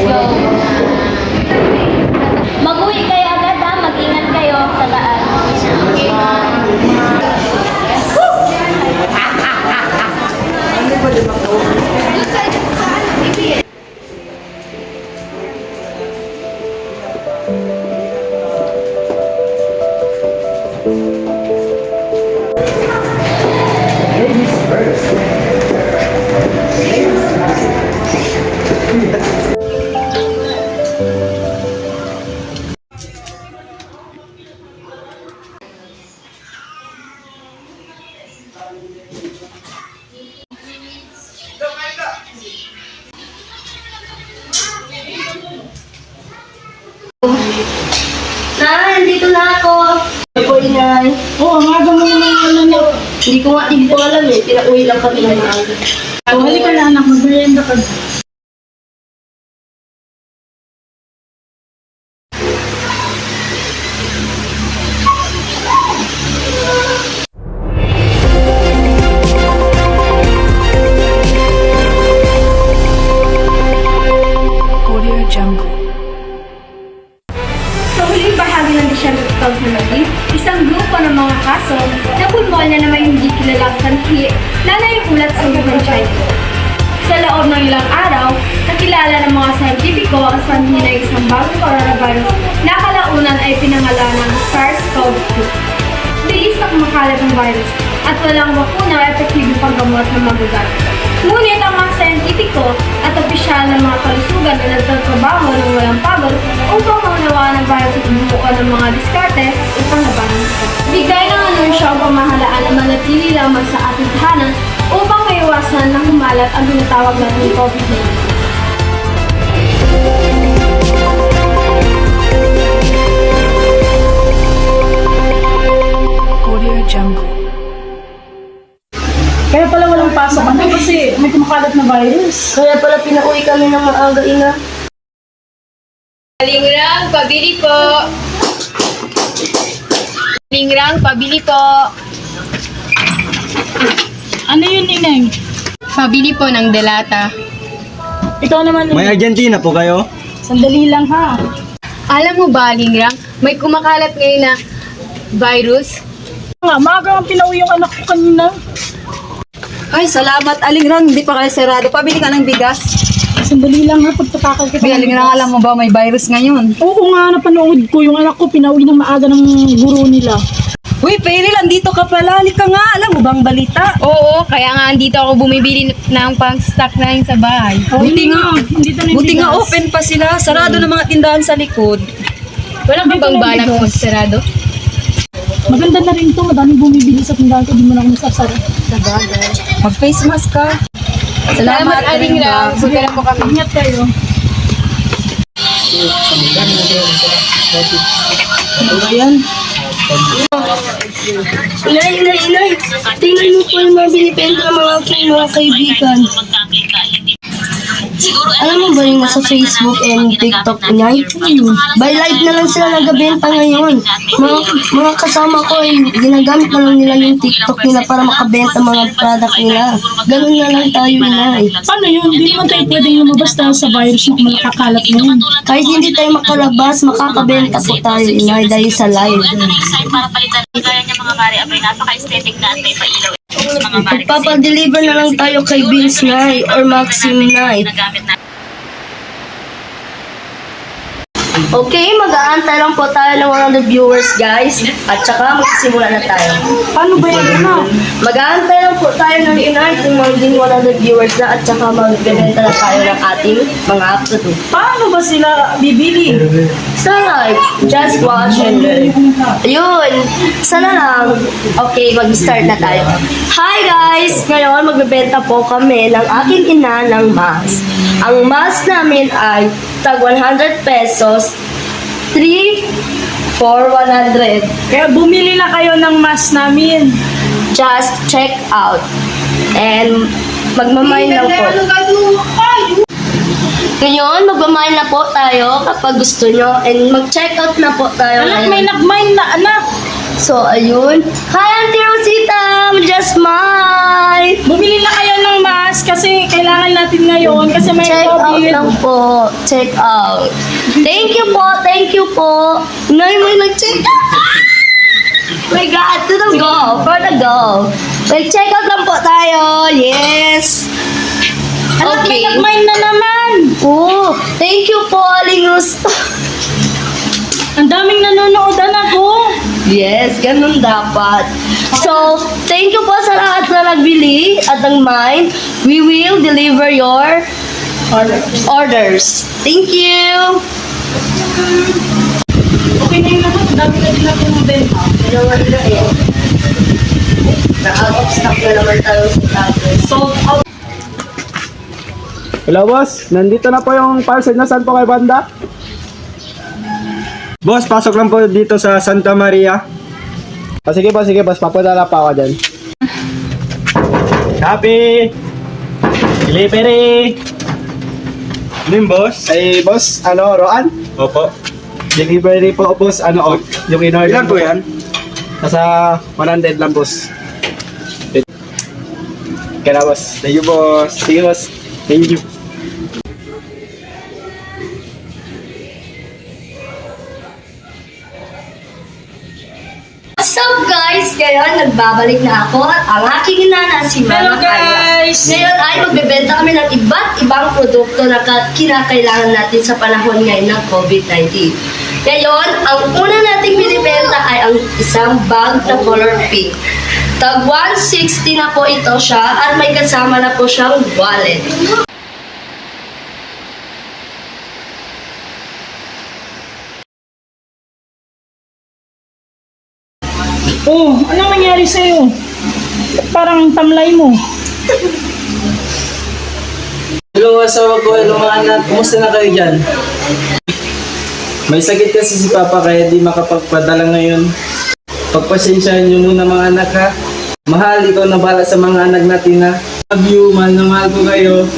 So, Na, nandito na ako. Ako inay. Oo, ang aga mo naman ano na. Hindi ko nga, hindi ko alam eh. Pinauwi lang kami ng maaga. Oh, halika na anak, mag-merienda ka. Ng ilang araw, nakilala ng mga scientifico ang sanhi ng isang bagong coronavirus na kalaunan ay pinangalan ng SARS-CoV-2. Bilis na kumakalat ng virus at walang bakuna o epektibong paggamot na magagamit. Ngunit ang mga scientifico at opisyal ng mga kalusugan na nagtatrabaho ng walang pagod upang maunawaan ang virus at bumuo ng mga diskarte upang labanan ito. Bigay ng anunsyo ang pamahalaan na manatili lamang sa ating tahanan upang maiwasan na humalat ang tinatawag natin COVID-19. Audio Jungle. Kaya pala walang pasok ano kasi may kumakalat na virus. Kaya pala pinauwi kami ng maaga ina. Lingrang, pabili po. Lingrang, pabili po. Ano yun, Ineng? Pabili po ng delata. Ikaw naman, May Ineng. Argentina po kayo? Sandali lang ha. Alam mo ba, Lingrang, may kumakalat ngayon na virus? Nga, maaga ang pinauwi yung anak ko kanina. Ay, salamat. Alingrang, hindi pa kayo sarado. Pabili ka ng bigas. Sandali lang ha, pagtatakal kita. Kaya ng Alingrang, bigas. alam mo ba may virus ngayon? Oo nga, napanood ko yung anak ko, pinauwi ng maaga ng guro nila. Uy, Peril, andito ka pala. Halika nga. Alam mo bang balita? Oo, kaya nga andito ako bumibili ng pang-stock na yun sa bahay. Oh, Buti nga. Nandito na yung Buti nga bigas. open pa sila. Sarado ng mga tindahan sa likod. Wala ka bang lang balak bigas. magsarado? Maganda na rin to, madaming bumibili sa tindahan ko, di mo na ako nasasara. Mag-face mask ka. Salamat, Alingrang. Sugara po kami. Ingat kayo. Ano yan? Inay, inay, inay. Tingnan mo po yung mga binibenta ng mga aking mga kaibigan. Alam mo ba yung nasa Facebook and TikTok, inay? By live na lang sila nagabenta ngayon. Mga, mga kasama ko ay ginagamit na lang nila yung TikTok nila para makabenta mga product nila. Ganun na lang tayo, inay. Paano yun? Hindi naman tayo pwedeng lumabas dahil sa virus na malakakalat na yun. Kahit hindi tayo makalabas, makakabenta po tayo, inay, dahil sa live. para palitan ng gaya niya mga mare abay napaka-aesthetic na at may pailaw Magpapadeliver na lang tayo kay Vince Nay or Maxim Nay. nagamit na Okay, mag-aantay lang po tayo ng 100 viewers, guys. At saka magsisimula na tayo. Paano ba yan, anak? Mag-aantay lang po tayo ng inay kung maging 100 viewers na at saka magbebenta na tayo ng ating mga aptitude. Paano ba sila bibili? Sa live, just watch and learn. Ayun, sana lang. Okay, mag-start na tayo. Hi guys! Ngayon, magbebenta po kami ng aking ina ng mask. Ang mask namin ay tag 100 pesos, 3 for 100. Kaya bumili na kayo ng mask namin. Just check out. And magmamay lang po. Ngayon, magmamay na po tayo kapag gusto nyo. And mag-check out na po tayo. Anak, ngayon. may nag-mine na, anak. So, ayun. Hi, Auntie Rosita! Just mine! Bumili na kayo ng mask kasi kailangan natin ngayon kasi may Check out COVID. lang po. Check out. Thank you po. Thank you po. Nay, may nag-check out. My God, to the go. For the go. Mag-check out lang po tayo. Yes. Anak, may Okay. nag-mine na naman. Oh, thank you po, Aling Rus. Ang daming nanonood, ko. Yes, ganun dapat. So, thank you po sa lahat na nagbili at nag-mine. We will deliver your orders. Thank you. Okay na yung lahat. Ang dami na din natin ng benta. naman na eh. Na-out of stock na naman tayo sa tablet. Sold out. Hello boss, nandito na po yung parcel na saan po kay Banda? Boss, pasok lang po dito sa Santa Maria. Ah, sige boss, sige boss, papunta na pa ako dyan. Happy! Delivery! Ano yung boss? Ay boss, ano, Roan? Opo. Delivery po boss, ano, oh, yung in-order. Ilan po yan? Nasa 100 lang boss. Kaya na boss. Thank you boss. Sige boss. Thank you. What's up guys? Ngayon, nagbabalik na ako at ang aking inana si Hello, Mama Carla. guys! Ngayon ay magbebenta kami ng iba't ibang produkto na ka- kinakailangan natin sa panahon ngayon ng COVID-19. Ngayon, ang una nating binibenta ay ang isang bag na color pink. Tag 160 na po ito siya at may kasama na po siyang wallet. Oh, anong nangyari sa'yo? Parang tamlay mo. Hello asawa ko, hello mga anak, kumusta na kayo dyan? May sakit kasi si Papa kaya di makapagpadala ngayon. Pagpasensyahan niyo muna mga anak ha. Mahal, ikaw na bala sa mga anak natin ha. Love you, mahal na mahal ko kayo.